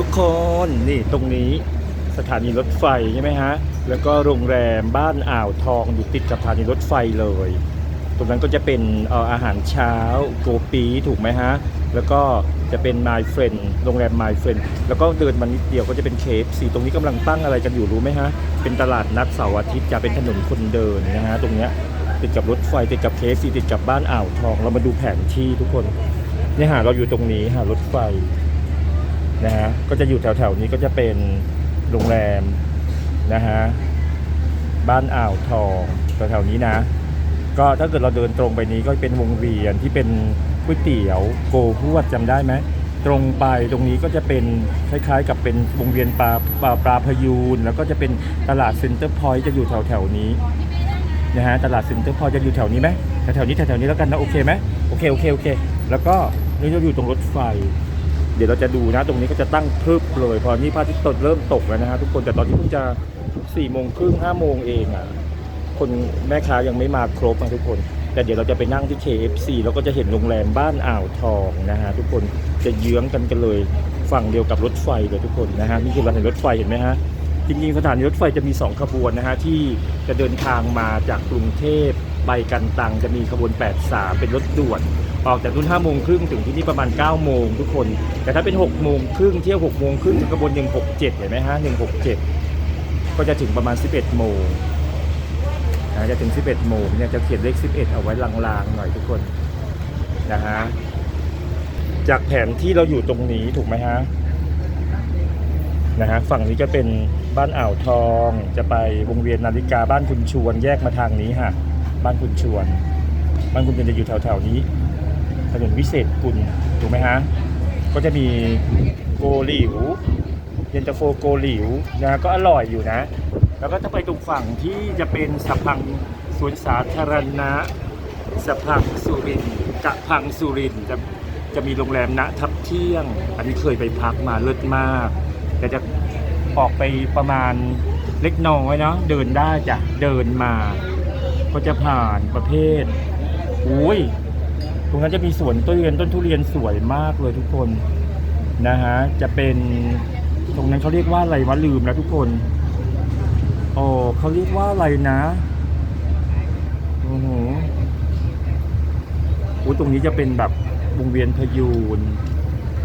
ทุกคนนี่ตรงนี้สถานีรถไฟใช่ไหมฮะ แล้วก็โรงแรมบ้านอ่าวทองอยู่ติดกับสถานีรถไฟเลย ตรงนั้นก็จะเป็นอออาหารเช้าโกปีถูกไหมฮะ แล้วก็จะเป็น My Friend โรงแรม My Friend แล้วก็เดินมานิดเดียวก็จะเป็นเคฟสีตรงนี้กำลังตั้งอะไรกันอยู่รู้ไหมฮะ เป็นตลาดนัดเสาร์อาทิตย์จะเป็นถนนคนเดินนะฮะตรงเนี้ยติดกับรถไฟติดกับเคฟซีติดกับบ้านอ่าวทอง เรามาดูแผนที่ทุกคนเนี่ยฮะเราอยู่ตรงนี้ฮะรถไฟ นะฮะก็จะอยู่แถวๆนี้ก็จะเป็นโรงแรมนะฮะบ้านอ่าวทองแถวๆนี้นะ ก็ถ้าเกิดเราเดินตรงไปนี้ก็เป็นวงเวียนที่เป็นก๋วยเตี๋ยวโกพวดจำได้ไหมตรงไปตรงนี้ก็จะเป็นคล้ายๆ กับเป็นวงเวียนปลาปลาปลาพยูน แล้วก็จะเป็นตลาดเซ็นเตอร์พอยต์จะอยู่แถวๆนี้นะฮะตลาดเซ็นเตอร์พอยต์จะอยู่แถวนี้ไหมแถวๆนี้แถวๆนี้แล้วกันนะโอเคไหมโอเคโอเคโอเค แล้วก็นี่เราอยู่ตรงรถไฟ ดี๋ยวเราจะดูนะ ตรงนี้ก็จะตั้งพรึบเลย พอนี่พระอาทิตย์ตกเริ่มตกแล้วนะฮะทุกคนแต่ตอนนี้เพิ่งจะ4ี่โมงครึ่งห้าโมงเองอะคนแม่ค้ายังไม่มาครบนะทุกคน แต่เดี๋ยวเราจะไปนั่งที่ KFC แล้วก็จะเห็นโรงแรมบ้านอ่าวทองนะฮะทุกคนจะเยื้องกันกันเลยฝั่งเดียวกับรถไฟเลยทุกคนนะฮะนี่คือสถานีรถไฟเห็นไหมฮะจริงๆสถานีรถไฟจะมี 2 ขบวนนะฮะที่จะเดินทางมาจากกรุงเทพ ไปกันตังจะมีขบวน 83 เป็นรถด่วนออกจากนู่น5โมงครึ่งถึงที่นี่ประมาณ 9 โมงทุกคน แต่ถ้าเป็น 6 โมงครึ่งเที่ยว 6 โมงครึ่งถึงขบวน 167 เห็นไหมฮะ 167 ก็จะถึงประมาณ 11 โมงนะจะถึง 11 โมงเนี่ยจะเขียนเลข 11 เอาไว้ลางๆ หน่อยทุกคนนะฮะจากแผนที่เราอยู่ตรงนี้ถูกไหมฮะนะฮะฝั่งนี้ก็เป็นบ้านอ่าวทองจะไปวงเวียนนาฬิกาบ้านคุณชวนแยกมาทางนี้ฮะ บ้านคุณชวน บ้านคุณชวนจะอยู่แถวๆนี้ ถนนวิเศษกุลถูกไหมฮะ ก็จะมีโกหลิว เย็นตาโฟโกหลิวนะก็อร่อยอยู่นะ แล้วก็ถ้าไปตรงฝั่งที่จะเป็นสะพังสวนสาธารณะสะพังสุรินกะพังสุรินจะจะมีโรงแรมณทับเที่ยง อันนี้เคยไปพักมาเลิศมาก แต่จะออกไปประมาณเล็กน้อยเนาะเดินได้จ้ะเดินมา ก็จะผ่านประเภทอุ้ยตรงนั้นจะมีสวนต้นเรียนต้นทุเรียนสวยมากเลยทุกคนนะฮะจะเป็นตรงนั้นเขาเรียกว่าอะไรวะลืมแล้วทุกคนโอ้เขาเรียกว่าอะไรนะโอ้โหอุ๊ยตรงนี้จะเป็นแบบวงเวียนพยูน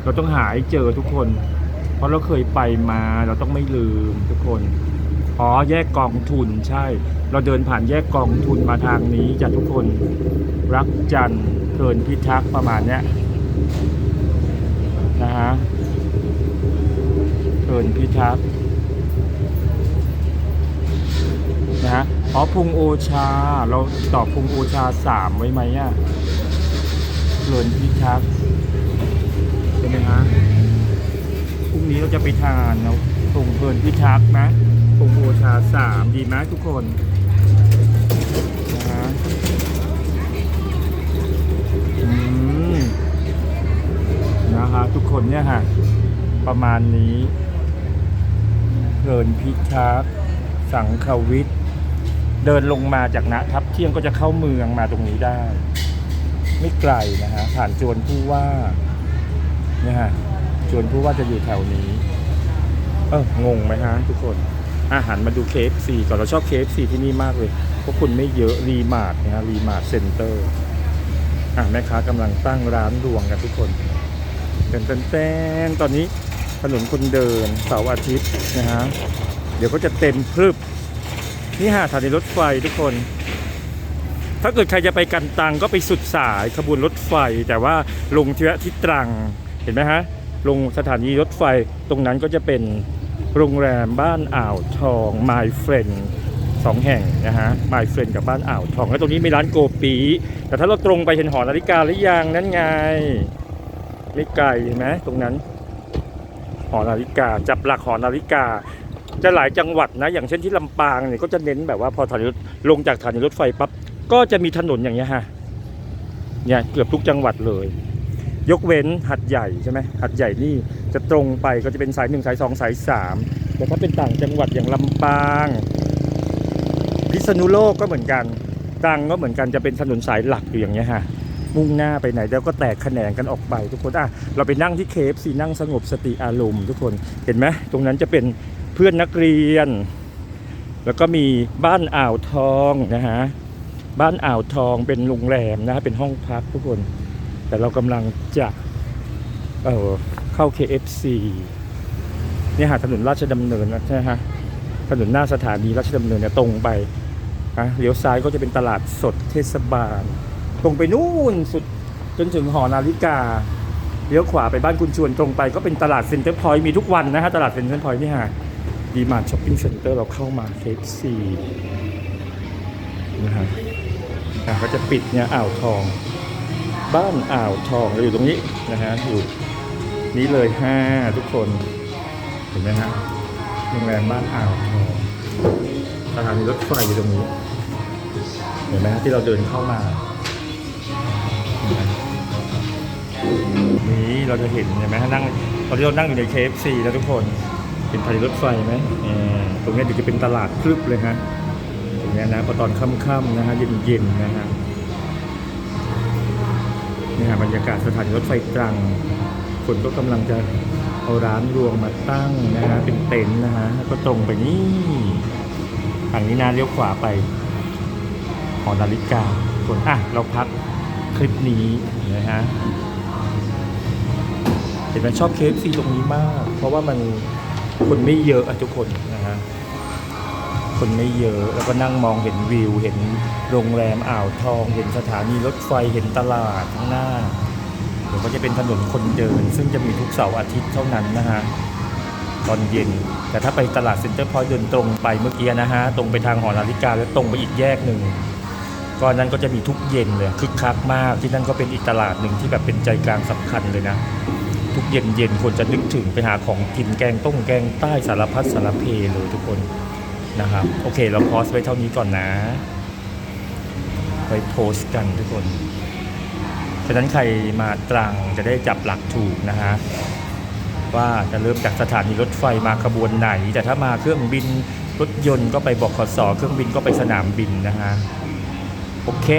เราต้องหาให้เจอทุกคน เพราะเราเคยไปมาเราต้องไม่ลืมทุกคน อ๋อแยกกองทุนใช่ เราเดินผ่านแยกกองทุนมาทางนี้จ้ะทุกคนรักจันเพลินพิทักษ์ประมาณเนี้ยนะฮะเพลินพิทักษ์นะฮะอ๋อพุงโอชาเราตอบพุงโอชาสามไว้ไหมอะเพลินพิทักษ์ใช่ไหมฮะพรุ่งนี้เราจะไปทานแล้วพุงเพลินพิทักษ์นะ พุงโอชาสามดีไหมทุกคนนะฮะอืมนะฮะทุกคนเนี่ยฮะประมาณนี้เพลินพิทักษ์สังขวิทย์เดินลงมาจากนะทับเที่ยงก็จะเข้าเมืองมาตรงนี้ได้ ไม่ไกลนะฮะผ่านจวนผู้ว่าเนี่ยฮะจวนผู้ว่าจะอยู่แถวนี้ เอองงไหมฮะทุกคน อาหารมาดูเคฟซีก่อนเราชอบเคฟซีที่นี่มากเลยเพราะคนไม่เยอะรีมาร์ทนะฮะรีมาร์ทเซ็นเตอร์อะแม่ค้ากำลังตั้งร้านรวงกันทุกคนเต้นเต้นเต้นตอนนี้ถนนคนเดินเสาร์อาทิตย์นะฮะเดี๋ยวก็จะเต็มพรึบนี่ฮะสถานีรถไฟทุกคน ถ้าเกิดใครจะไปกันตังก็ไปสุดสายขบวนรถไฟ แต่ว่าลงที่ที่ตรังเห็นไหมฮะลงสถานีรถไฟตรงนั้นก็จะเป็น โรงแรมบ้านอ่าวทอง My Friend สองแห่งนะฮะ My Friend กับบ้านอ่าวทอง แล้วตรงนี้มีร้านโกปี แต่ถ้าเราตรงไปเห็นหอนาฬิกาหรือยังนั่นไง ไม่ไกลเห็นไหมตรงนั้น หอนาฬิกาจับหลักหอนาฬิกา จะหลายจังหวัดนะ อย่างเช่นที่ลำปางเนี่ยก็จะเน้นแบบว่าพอถานีรถลงจากถานีรถไฟปั๊บก็จะมีถนนอย่างเงี้ยฮะเนี่ยเกือบทุกจังหวัดเลย ยกเว้นหัดใหญ่ใช่ไหมหัดใหญ่นี่ จะตรงไปก็จะเป็นสายหนึ่งสายสองสายสามแต่ถ้าเป็นต่างจังหวัดอย่างลำปาง พิษณุโลกก็เหมือนกันตรังก็เหมือนกันจะเป็นถนนสายหลักอยู่อย่างเงี้ยฮะมุ่งหน้าไปไหนแล้วก็แตกแขนงกันออกไปทุกคนอะเราไปนั่งที่เคฟซีนั่งสงบสติอารมณ์ทุกคนเห็นไหมตรงนั้นจะเป็นเพื่อนนักเรียน แล้วก็มีบ้านอ่าวทองนะฮะบ้านอ่าวทองเป็นโรงแรมนะฮะเป็นห้องพักทุกคน แต่เรากำลังจะเออ เข้า KFC เนี่ยหาถนนราชดำเนินนะใช่ฮะถนนหน้าสถานีราชดำเนินเนี่ยตรงไปนะเลี้ยวซ้ายก็จะเป็นตลาดสดเทศบาล ตรงไปนู่นสุดจนถึงหอนาฬิกาเลี้ยวขวาไปบ้านคุณชวนตรงไปก็เป็นตลาดเซ็นเตอร์พอยต์มีทุกวันนะฮะตลาดเซ็นเตอร์พอยต์นี่ฮะดีมาร์ทช้อปปิ้งเซ็นเตอร์เราเข้ามา KFC นะฮะอะก็จะปิดเนี่ยอ่าวทอง บ้านอ่าวทองเราอยู่ตรงนี้นะฮะอยู่ นี้เลยห้าทุกคน เห็นไหมฮะโรงแรมบ้านอ่าวสถานีรถไฟอยู่ตรงนี้ เห็นไหมฮะที่เราเดินเข้ามา นี่เราจะเห็นเห็นไหมฮะนั่งตอนที่เรานั่งอยู่ใน KFC แล้วทุกคนเห็นสถานีรถไฟไหมเออตรงนี้เดี๋ยวจะเป็นตลาดคลึบเลยฮะตรงนี้นะพอตอนค่ำๆนะฮะเย็นๆนะฮะนี่ฮะบรรยากาศสถานีรถไฟตรัง คนก็กำลังจะเอาร้านรวงมาตั้งนะฮะเป็นเต็นท์นะฮะแล้วก็ตรงไปนี่ฝั่งนี้นะเลี้ยวขวาไปหอนาฬิกาคนอะเราพักคลิปนี้นะฮะเห็นไหมชอบเคฟซีตรงนี้มาก เพราะว่ามันคนไม่เยอะอะทุกคนนะฮะคนไม่เยอะแล้วก็นั่งมองเห็นวิว เห็นโรงแรมอ่าวทอง เห็นสถานีรถไฟเห็นตลาดข้างหน้า เดี๋ยวก็จะเป็นถนนคนเดิน ซึ่งจะมีทุกเสาร์อาทิตย์เท่านั้นนะฮะตอนเย็น แต่ถ้าไปตลาดเซ็นเตอร์พอยต์เดินตรงไปเมื่อกี้นะฮะ ตรงไปทางหอนาฬิกาแล้วตรงไปอีกแยกหนึ่งก็นั้นก็จะมีทุกเย็นเลยคึกคักมากที่นั่นก็เป็นอีกตลาดหนึ่งที่แบบเป็นใจกลางสำคัญเลยนะ ทุกเย็นเย็นคนจะนึกถึงไปหาของกินแกงต้มแกงใต้สารพัดสารเพเลยทุกคนนะครับ โอเคเราพอสไว้เท่านี้ก่อนนะ ไปโพสต์กันทุกคน ฉะนั้นใครมาตรังจะได้จับหลักถูกนะฮะว่าจะเริ่มจากสถานีรถไฟมาขบวนไหน แต่ถ้ามาเครื่องบินรถยนต์ก็ไปบอกขสเครื่องบินก็ไปสนามบินนะฮะโอเค